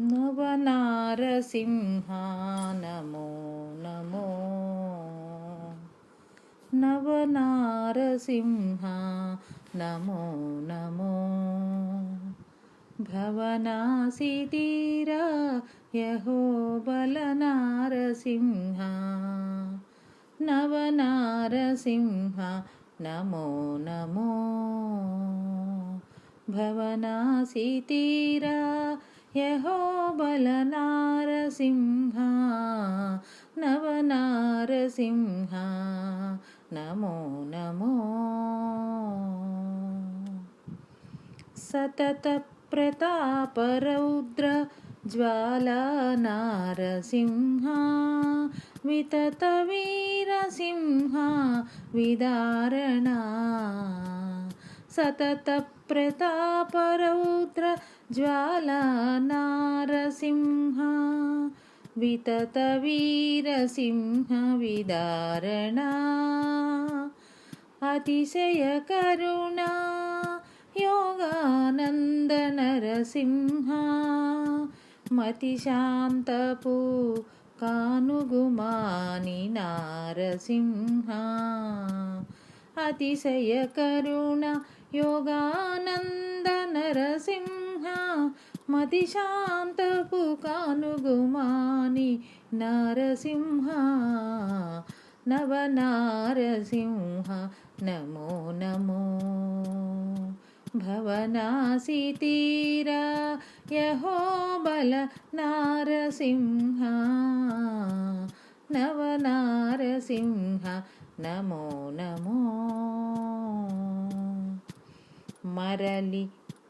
नवनारसिंहा नमो। नमो नवनारसिंहा नमो। नमो भवनासितीरा यहो बलनारसिंहा नवनारसिंहा नमो नमो। भवनासितीरा यहो बलनारसिंहा नवनारसिंहा नमो नमो। सततप्रतापरौद्र ज्वालानारसिंहा विततवीरसिंहा विदारणा। सततप्रतापरौद्र జ్వాల నారసింహ వితత వీరసింహ విదారణ అతిశయ కరుణ యోగానందనరసింహ మతిశాంతపు కానుగుమాని నారసింహ అతిశయ కరుణ యోగానంద నరసింహ योगानन्दनरसिंहा मतिशान्तपु कानुगुमानि नारसिंहा नवनारसिंह नमो नमो। भवनासितीरा यहो बल नारसिंह नवनारसिंह नमो नमो। मरलि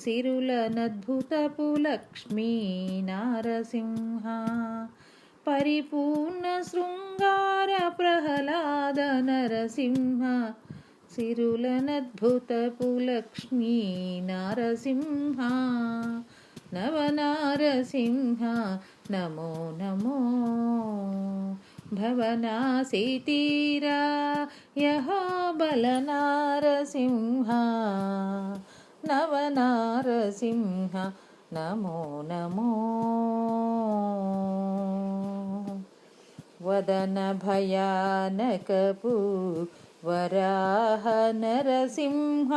సిరులనద్భుతపు లక్ష్మీ నారసింహ పరిపూర్ణ శృంగార ప్రహ్లాద నరసింహ సిరులనద్భుతపు లక్ష్మీ నారసింహ నవనారసింహ నమో నమో భవనాసితీరా యహో బలనారసింహ నారసింహ నమో నమో. వదన భయానకపు వరాహ నరసింహ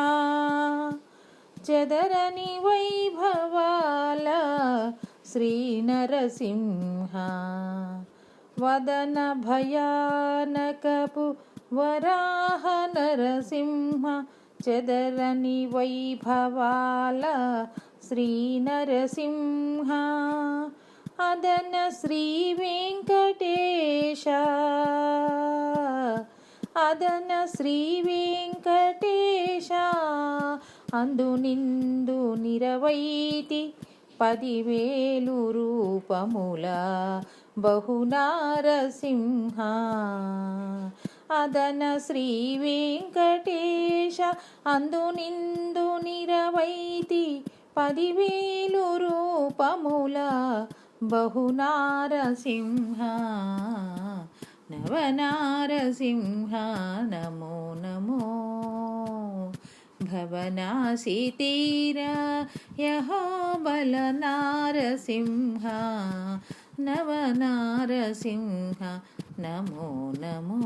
జదరని వైభవాల శ్రీ నరసింహ వదన భయానకపు వరాహ నరసింహ చెదరని వైభవాల శ్రీనరసింహ అదన శ్రీ వెంకటేశ. అదన శ్రీ వెంకటేశ అందు నిందు నిరవైతి పదివేలు రూపముల బహునారసింహ. అదన శ్రీ వెంకటే అందు నిందు నిరవైతి పదివేలు రూపముల బహునారసింహ नवनारसिंह नमो नमो भवनासितीरा यहो बलनारसिंह नवनारसिंह नमो नमो